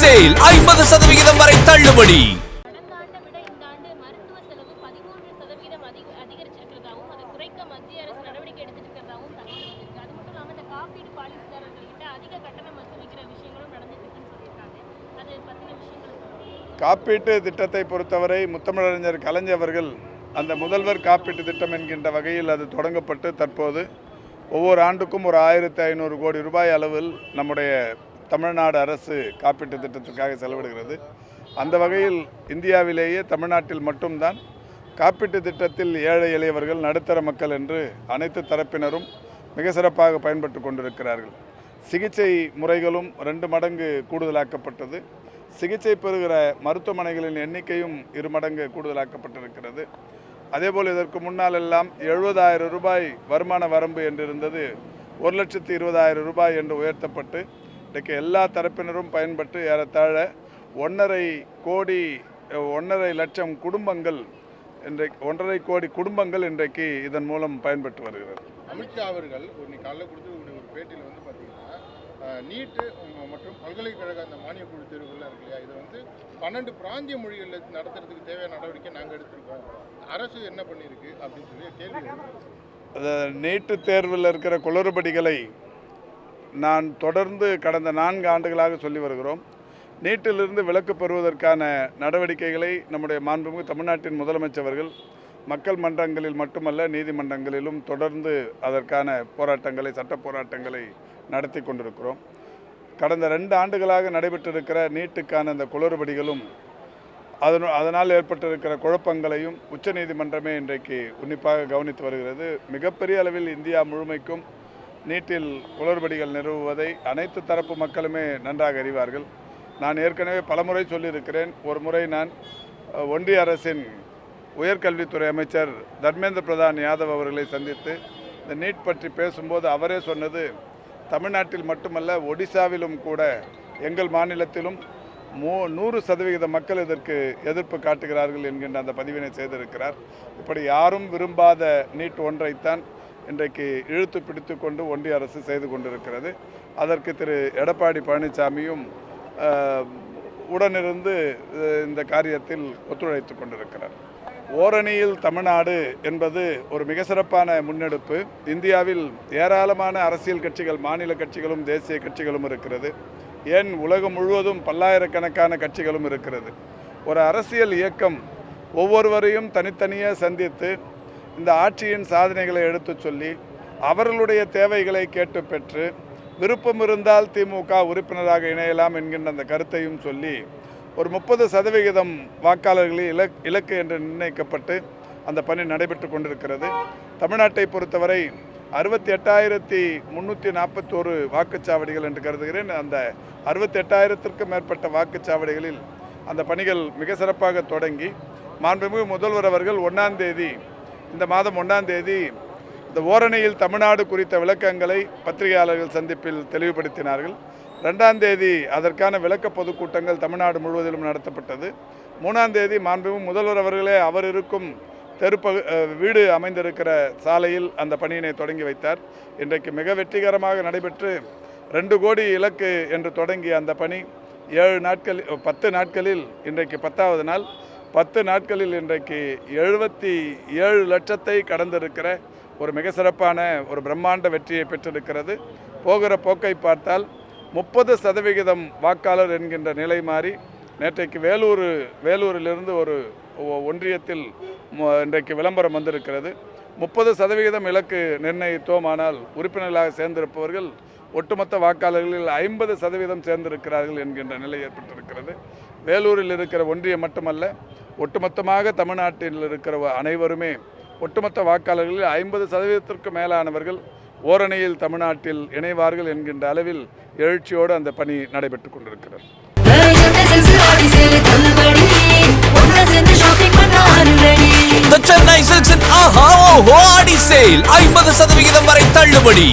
Sale ஐம்பது சதவிகிதம் வரை தள்ளுபடி. காப்பீட்டு திட்டத்தை பொறுத்தவரை முத்தமிழறிஞர் கலைஞர் அவர்கள் அந்த முதல்வர் காப்பீட்டு திட்டம் என்கின்ற வகையில் அது தொடங்கப்பட்டு தற்போது ஒவ்வொரு ஆண்டுக்கும் ஒரு ஆயிரத்தி ஐநூறு கோடி ரூபாய் அளவில் நம்முடைய தமிழ்நாடு அரசு காப்பீட்டு திட்டத்திற்காக செலவிடுகிறது. அந்த வகையில் இந்தியாவிலேயே தமிழ்நாட்டில் மட்டும்தான் காப்பீட்டு திட்டத்தில் ஏழை எளியவர்கள் நடுத்தர மக்கள் என்று அனைத்து தரப்பினரும் மிக சிறப்பாக பயன்பட்டு கொண்டிருக்கிறார்கள். சிகிச்சை முறைகளும் ரெண்டு மடங்கு கூடுதலாக்கப்பட்டது. சிகிச்சை பெறுகிற மருத்துவமனைகளின் எண்ணிக்கையும் இரு மடங்கு கூடுதலாக்கப்பட்டிருக்கிறது. அதேபோல் இதற்கு முன்னால் எல்லாம் எழுபதாயிரம் ரூபாய் வருமான வரம்பு என்றிருந்தது. ஒரு லட்சத்து இருபதாயிரம் ரூபாய் என்று உயர்த்தப்பட்டு இன்றைக்கு எல்லா தரப்பினரும் பயன்பட்டு ஏறத்தாழ ஒன்றரை கோடி ஒன்றரை லட்சம் குடும்பங்கள் இன்றைக்கு ஒன்றரை கோடி குடும்பங்கள் இன்றைக்கு இதன் மூலம் பயன்பெற்று வருகிறது. அமித்ஷா அவர்கள் இன்னைக்கு காலைல கொடுத்து ஒரு பேட்டியில் வந்து பார்த்தீங்கன்னா நீட்டு மற்றும் பல்கலைக்கழக அந்த மானியக் குழு தேர்வுகள்லாம் இருக்கு இல்லையா? இதை வந்து பன்னெண்டு பிராந்திய மொழிகளில் நடத்துறதுக்கு தேவையான நடவடிக்கை நாங்கள் எடுத்திருக்கோம். அரசு என்ன பண்ணியிருக்கு அப்படின்னு சொல்லி கேள்வி நீட்டு தேர்வில் இருக்கிற குளறுபடிகளை நான் தொடர்ந்து கடந்த நான்கு ஆண்டுகளாக சொல்லி வருகிறோம். நீட்டிலிருந்து விலக்கு பெறுவதற்கான நடவடிக்கைகளை நம்முடைய மாண்புமிகு தமிழ்நாட்டின் முதலமைச்சர்கள் மக்கள் மன்றங்களில் மட்டுமல்ல நீதிமன்றங்களிலும் தொடர்ந்து அதற்கான போராட்டங்களை சட்ட போராட்டங்களை நடத்தி கொண்டிருக்கிறோம். கடந்த ரெண்டு ஆண்டுகளாக நடைபெற்றிருக்கிற நீட்டுக்கான அந்த குளறுபடிகளும் அதனு அதனால் ஏற்பட்டிருக்கிற குழப்பங்களையும் உச்சநீதிமன்றமே இன்றைக்கு உன்னிப்பாக கவனித்து வருகிறது. மிகப்பெரிய அளவில் இந்தியா முழுமைக்கும் நீட்டில் குளறுபடிகள் நிறுவுவதை அனைத்து தரப்பு மக்களுமே நன்றாக அறிவார்கள். நான் ஏற்கனவே பலமுறை சொல்லியிருக்கிறேன். ஒரு முறை நான் ஒன்றிய அரசின் உயர்கல்வித்துறை அமைச்சர் தர்மேந்திர பிரதான் யாதவ் அவர்களை சந்தித்து இந்த நீட் பற்றி பேசும்போது அவரே சொன்னது தமிழ்நாட்டில் மட்டுமல்ல ஒடிசாவிலும் கூட எங்கள் மாநிலத்திலும் மூ நூறு சதவிகித மக்கள் இதற்கு எதிர்ப்பு காட்டுகிறார்கள் என்கின்ற அந்த பதிவினை செய்திருக்கிறார். இப்படி யாரும் விரும்பாத நீட் ஒன்றைத்தான் இன்றைக்கு இழுத்து பிடித்து கொண்டு ஒன்றிய அரசு செய்து கொண்டிருக்கிறது. அதற்கு திரு எடப்பாடி பழனிசாமியும் உடனிருந்து இந்த காரியத்தில் ஒத்துழைத்து கொண்டிருக்கிறார். ஓரணியில் தமிழ்நாடு என்பது ஒரு மிக சிறப்பான முன்னெடுப்பு. இந்தியாவில் ஏராளமான அரசியல் கட்சிகள் மாநில கட்சிகளும் தேசிய கட்சிகளும் இருக்கிறது. ஏன் உலகம் முழுவதும் பல்லாயிரக்கணக்கான கட்சிகளும் இருக்கிறது. ஒரு அரசியல் இயக்கம் ஒவ்வொருவரையும் தனித்தனியே சந்தித்து இந்த ஆட்சியின் சாதனைகளை எடுத்துச் சொல்லி அவர்களுடைய தேவைகளை கேட்டு பெற்று விருப்பம் இருந்தால் திமுக உறுப்பினராக இணையலாம் என்கின்ற அந்த கருத்தையும் சொல்லி ஒரு முப்பது சதவிகிதம் வாக்காளர்களை இலக் இலக்கு என்று நிர்ணயிக்கப்பட்டு அந்த பணி நடைபெற்று கொண்டிருக்கிறது. தமிழ்நாட்டை பொறுத்தவரை அறுபத்தி எட்டாயிரத்தி முந்நூற்றி நாற்பத்தோரு வாக்குச்சாவடிகள் என்று கருதுகிறேன். அந்த அறுபத்தி எட்டாயிரத்திற்கும் மேற்பட்ட வாக்குச்சாவடிகளில் அந்த பணிகள் மிக சிறப்பாக தொடங்கி மாண்புமிகு முதல்வர் அவர்கள் ஒன்றாம் தேதி இந்த மாதம் ஒன்றாம் தேதி இந்த ஓரணியில் தமிழ்நாடு குறித்த விளக்கங்களை பத்திரிகையாளர்கள் சந்திப்பில் தெளிவுபடுத்தினார்கள். ரெண்டாம் தேதி அதற்கான விளக்க பொதுக்கூட்டங்கள் தமிழ்நாடு முழுவதிலும் நடத்தப்பட்டது. மூணாம் தேதி மாண்புமிகு முதல்வர் அவர்களே அவர் இருக்கும் தெருப்பகு வீடு அமைந்திருக்கிற சாலையில் அந்த பணியினை தொடங்கி வைத்தார். இன்றைக்கு மிக வெற்றிகரமாக நடைபெற்று ரெண்டு கோடி இலக்கு என்று தொடங்கிய அந்த பணி ஏழு நாட்கள் பத்து நாட்களில் இன்றைக்கு பத்தாவது நாள். பத்து நாட்களில் இன்றைக்கு எழுபத்தி ஏழு லட்சத்தை கடந்திருக்கிற ஒரு மிக சிறப்பான ஒரு பிரம்மாண்ட வெற்றியை பெற்றிருக்கிறது. போகிற போக்கை பார்த்தால் முப்பது சதவிகிதம் வாக்காளர் என்கின்ற நிலை மாறி நேற்றைக்கு வேலூர் வேலூரிலிருந்து ஒரு ஒன்றியத்தில் இன்றைக்கு விளம்பரம் வந்திருக்கிறது. முப்பது சதவிகிதம் இலக்கு நிர்ணயித்தோம் ஆனால் உறுப்பினர்களாக சேர்ந்திருப்பவர்கள் ஒட்டுமொத்த வாக்காளர்களில் ஐம்பது சதவீதம் சேர்ந்திருக்கிறார்கள் என்கின்ற நிலை ஏற்பட்டிருக்கிறது. வேலூரில் இருக்கிற ஒன்றியம் மட்டுமல்ல ஒட்டுமொத்தமாக தமிழ்நாட்டில் இருக்கிற அனைவருமே ஒட்டுமொத்த வாக்காளர்களில் ஐம்பது சதவீதத்திற்கு மேலானவர்கள் ஓரணியில் தமிழ்நாட்டில் இணைவார்கள் என்கின்ற அளவில் எழுச்சியோடு அந்த பணி நடைபெற்று கொண்டிருக்கிறது. Chennai Chennai Silks and Aha ஐம்பது சதவிகிதம் வரை தள்ளுபடி.